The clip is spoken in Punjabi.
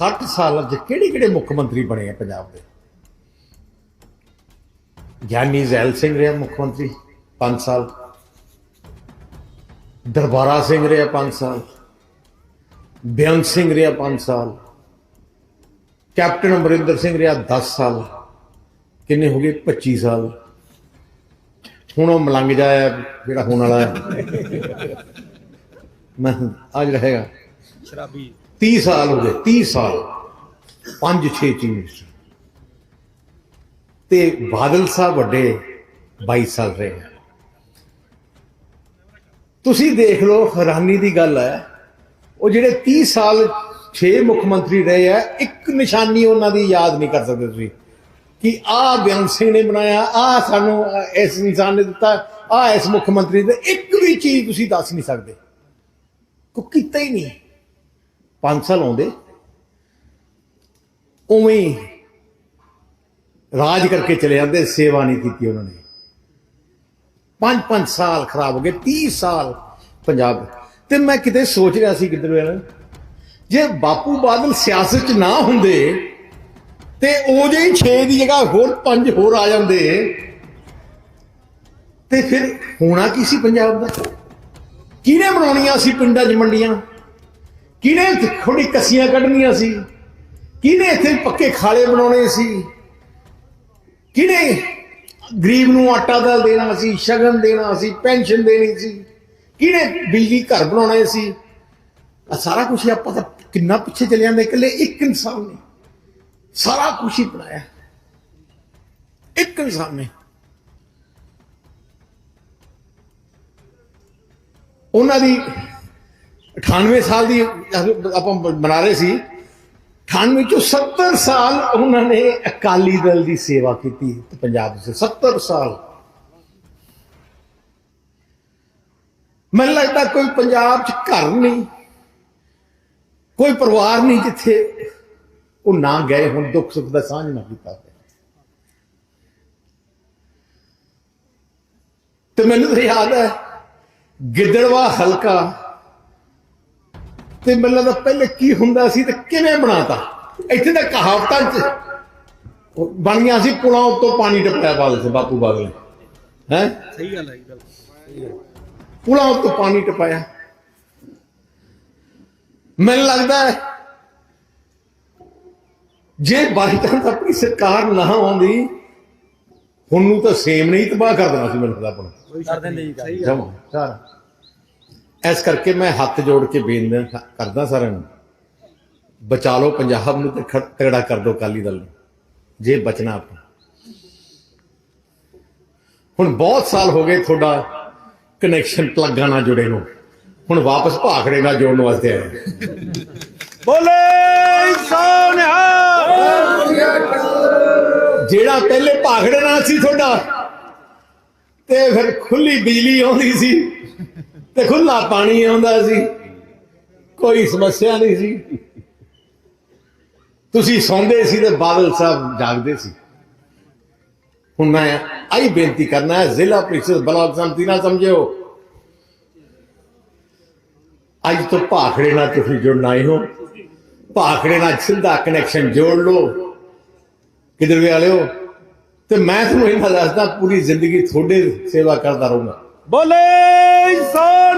60 ਸਾਲਾਂ 'ਚ ਕਿਹੜੇ ਕਿਹੜੇ ਮੁੱਖ ਮੰਤਰੀ ਬਣੇ ਆ ਪੰਜਾਬ ਦੇ? ਗਿਆਨੀ ਜ਼ੈਲ ਸਿੰਘ ਰਿਹਾ ਮੁੱਖ ਮੰਤਰੀ 5 ਸਾਲ। ਦਰਬਾਰਾ ਸਿੰਘ ਰਿਹਾ 5 ਸਾਲ। ਬੇਅੰਤ ਸਿੰਘ ਰਿਹਾ 5 ਸਾਲ। ਕੈਪਟਨ ਅਮਰਿੰਦਰ ਸਿੰਘ ਰਿਹਾ 10 ਸਾਲ। ਕਿੰਨੇ ਹੋ ਗਏ? 25 ਸਾਲ। ਹੁਣ ਉਹ ਮਲੰਗ ਜਾਇਆ ਜਿਹੜਾ ਹੋਣ ਵਾਲਾ ਹੈ। ਮੈਂ ਆ ਜਿਹੜਾ ਹੈਗਾ। ਸ਼ਰਾਬੀ। 30 ਸਾਲ ਹੋ ਗਏ 30 ਸਾਲ। 5 6 ਚੀਫ ਤੇ ਬਾਦਲ ਸਾਹਿਬ ਵੱਡੇ 22 ਸਾਲ ਰਹੇ ਤੁਸੀਂ ਦੇਖ ਲਓ, ਹੈਰਾਨੀ ਦੀ ਗੱਲ ਹੈ, ਉਹ ਜਿਹੜੇ 30 ਸਾਲ 6 ਮੁੱਖ ਮੰਤਰੀ ਰਹੇ ਆ, ਇੱਕ ਨਿਸ਼ਾਨੀ ਉਹਨਾਂ ਦੀ ਯਾਦ ਨਹੀਂ ਕਰ ਸਕਦੇ ਤੁਸੀਂ। ਕਿ ਆਹ ਬੇਅੰਤ ਸਿੰਘ ਨੇ ਬਣਾਇਆ, ਆਹ ਸਾਨੂੰ ਇਸ ਇਨਸਾਨ ਨੇ ਦਿੱਤਾ, ਆਹ ਇਸ ਮੁੱਖ ਮੰਤਰੀ ਦੇ ਇੱਕ ਵੀ ਚੀਜ਼ ਤੁਸੀਂ ਦੱਸ ਨਹੀਂ ਸਕਦੇ। ਕੋ ਕੀਤਾ ਹੀ ਨਹੀਂ। 5 ਸਾਲ ਆਉਂਦੇ। ਉਵੇਂ ਰਾਜ ਕਰਕੇ ਚਲੇ ਜਾਂਦੇ, ਸੇਵਾ ਨਹੀਂ ਕੀਤੀ ਉਹਨਾਂ ਨੇ। ਪੰਜ ਪੰਜ ਸਾਲ ਖਰਾਬ ਹੋ ਗਏ 30 ਸਾਲ ਪੰਜਾਬ। ਤੇ ਮੈਂ ਕਿਤੇ ਸੋਚ ਰਿਹਾ ਸੀ ਕਿਧਰ ਵੇਲੇ ਜੇ ਬਾਪੂ ਬਾਦਲ ਸਿਆਸਤ 'ਚ ਨਾ ਹੁੰਦੇ ਤੇ ਉਹ ਜਿਹੀ 6 ਦੀ ਜਗ੍ਹਾ ਹੋਰ 5 ਹੋਰ ਆ ਜਾਂਦੇ ਤੇ ਫਿਰ ਹੋਣਾ ਕੀ ਸੀ ਪੰਜਾਬ ਦਾ? ਕਿਹਨੇ ਬਣਾਉਣੀਆਂ ਸੀ ਪਿੰਡਾਂ 'ਚ ਮੰਡੀਆਂ? ਕਿਹਨੇ ਥੋੜੀ ਕਸੀਆਂ ਕੱਢਣੀਆਂ ਸੀ? ਕਿਹਨੇ ਇੱਥੇ ਪੱਕੇ ਖਾਲੇ ਬਣਾਉਣੇ ਸੀ? ਕਿਹਨੇ ਗਰੀਬ ਨੂੰ ਆਟਾ ਦਾਲ ਦੇਣਾ ਸੀ, ਸ਼ਗਨ ਦੇਣਾ ਸੀ, ਪੈਨਸ਼ਨ ਦੇਣੀ ਸੀ? ਕਿਹਨੇ ਬਿਜਲੀ ਘਰ ਬਣਾਉਣੇ ਸੀ? ਆ ਸਾਰਾ ਕੁਝ ਆਪਾਂ ਤਾਂ ਕਿੰਨਾ ਪਿੱਛੇ ਚਲੇ ਜਾਂਦੇ, ਇਕੱਲੇ ਇੱਕ ਇਨਸਾਨ ਨੇ। ਸਾਰਾ ਕੁਝ ਹੀ ਬਣਾਇਆ। ਇੱਕ ਇਨਸਾਨ ਨੇ। ਉਹਨਾਂ ਦੀ 98 ਸਾਲ ਦੀ ਆਪਾਂ ਬਣਾ ਰਹੇ ਸੀ। 98 ਚੋਂ 70 ਸਾਲ ਉਹਨਾਂ ਨੇ ਅਕਾਲੀ ਦਲ ਦੀ ਸੇਵਾ ਕੀਤੀ ਪੰਜਾਬ ਦੇ 70 ਸਾਲ। ਮੈਨੂੰ ਲੱਗਦਾ ਕੋਈ ਪੰਜਾਬ 'ਚ ਘਰ ਨਹੀਂ, ਕੋਈ ਪਰਿਵਾਰ ਨਹੀਂ ਜਿੱਥੇ ਉਹ ਨਾ ਗਏ ਹੁਣ, ਦੁੱਖ ਸੁੱਖ ਦਾ ਸਾਂਝ ਨਾ ਕੀਤਾ ਤੇ ਮੈਨੂੰ ਤਾਂ ਯਾਦ ਹੈ, ਗਿੱਦੜਵਾ ਹਲਕਾ ਤੇ ਮੈਨੂੰ ਲੱਗਦਾ ਪਹਿਲੇ ਕੀ ਹੁੰਦਾ ਸੀ ਤੇ ਕਿਵੇਂ ਬਣਾਤਾ? ਇੱਥੇ ਤਾਂ ਕਹਾਵਤਾਂ ਚ ਬਣੀਆਂ ਸੀ ਪੁਲਾਂ ਉੱਤੋਂ ਪਾਣੀ ਟਪਾਇਆ ਬਾਦਲ ਸੇ ਬਾਪੂ ਬਾਦਲ ਹੈ? ਸਹੀ ਗੱਲ ਹੈ ਗੱਲ। ਪੁਲਾਂ ਉੱਤੋਂ ਪਾਣੀ ਟਪਾਇਆ। ਮੈਨੂੰ ਲੱਗਦਾ ਹੈ ਜੇ ਬਾਈ ਚਾਂਸ ਆਪਣੀ ਸਰਕਾਰ ਨਾ ਆਉਂਦੀ ਹੁਣ ਨੂੰ ਤਾਂ ਸੇਮ ਨਹੀਂ ਤਬਾਹ ਕਰ ਦੇਣਾ ਸੀ ਮੈਨੂੰ ਲੱਗਦਾ ਆਪਣਾ ਕਰ ਦਿੰਦੇ ਜੀ ਸਹੀ ਜਮਾ ਸਾਰਾ ਇਸ ਕਰਕੇ ਮੈਂ ਹੱਥ ਜੋੜ ਕੇ ਬੇਨਤੀ ਕਰਦਾ ਸਾਰਿਆਂ ਨੂੰ ਬਚਾ ਲਓ ਪੰਜਾਬ ਨੂੰ ਤੇ ਤਗੜਾ ਕਰ ਦਿਓ ਅਕਾਲੀ ਦਲ ਨੂੰ ਜੇ ਬਚਣਾ ਆਪਾਂ। ਹੁਣ ਬਹੁਤ ਸਾਲ ਹੋ ਗਏ ਤੁਹਾਡਾ ਕਨੈਕਸ਼ਨ ਪਲੱਗਾਂ ਨਾਲ ਜੁੜੇ ਨੂੰ ਹੁਣ ਵਾਪਸ ਭਾਖੜੇ ਨਾਲ ਜੋੜਨ ਵਾਸਤੇ ਆਏ ਬੋਲੇ ਸੋਨਿਆ ਜਿਹੜਾ ਪਹਿਲੇ ਭਾਖੜੇ ਨਾਲ ਸੀ ਤੁਹਾਡਾ ਤੇ ਫਿਰ ਖੁੱਲੀ ਬਿਜਲੀ ਆਉਂਦੀ ਸੀ। ਤੇ ਖੁੱਲਾ ਪਾਣੀ ਆਉਂਦਾ ਸੀ। ਕੋਈ ਸਮੱਸਿਆ ਨਹੀਂ ਸੀ। ਤੁਸੀਂ ਸੌਂਦੇ ਸੀ ਤੇ ਬਾਦਲ ਸਾਹਿਬ ਜਾਗਦੇ ਸੀ। ਹੁਣ ਮੈਂ ਆਈ ਬੇਨਤੀ ਕਰਨਾ ਹੈ, ਜ਼ਿਲ੍ਹਾ ਪ੍ਰੀਸ਼ਦ ਬਲਾਕ ਸੰਮਤੀ ਨਾਲ ਸਮਝਿਓ। ਅੱਜ ਤੋਂ ਭਾਖੜੇ ਨਾਲ ਤੁਸੀਂ ਜੁੜਨਾ ਹੀ ਹੋ। ਭਾਖੜੇ ਨਾਲ ਸਿੱਧਾ ਕਨੈਕਸ਼ਨ ਜੋੜ ਲਓ। ਕਿਧਰ ਵੀ ਵਾਲਿਓ ਤੇ ਮੈਂ ਤੁਹਾਨੂੰ ਇਹਨਾਂ ਦੱਸਦਾ, ਪੂਰੀ ਜ਼ਿੰਦਗੀ ਤੁਹਾਡੇ ਸੇਵਾ ਕਰਦਾ ਰਹੂੰਗਾ। ਬੋਲੇ! ਸੋਨਿਆ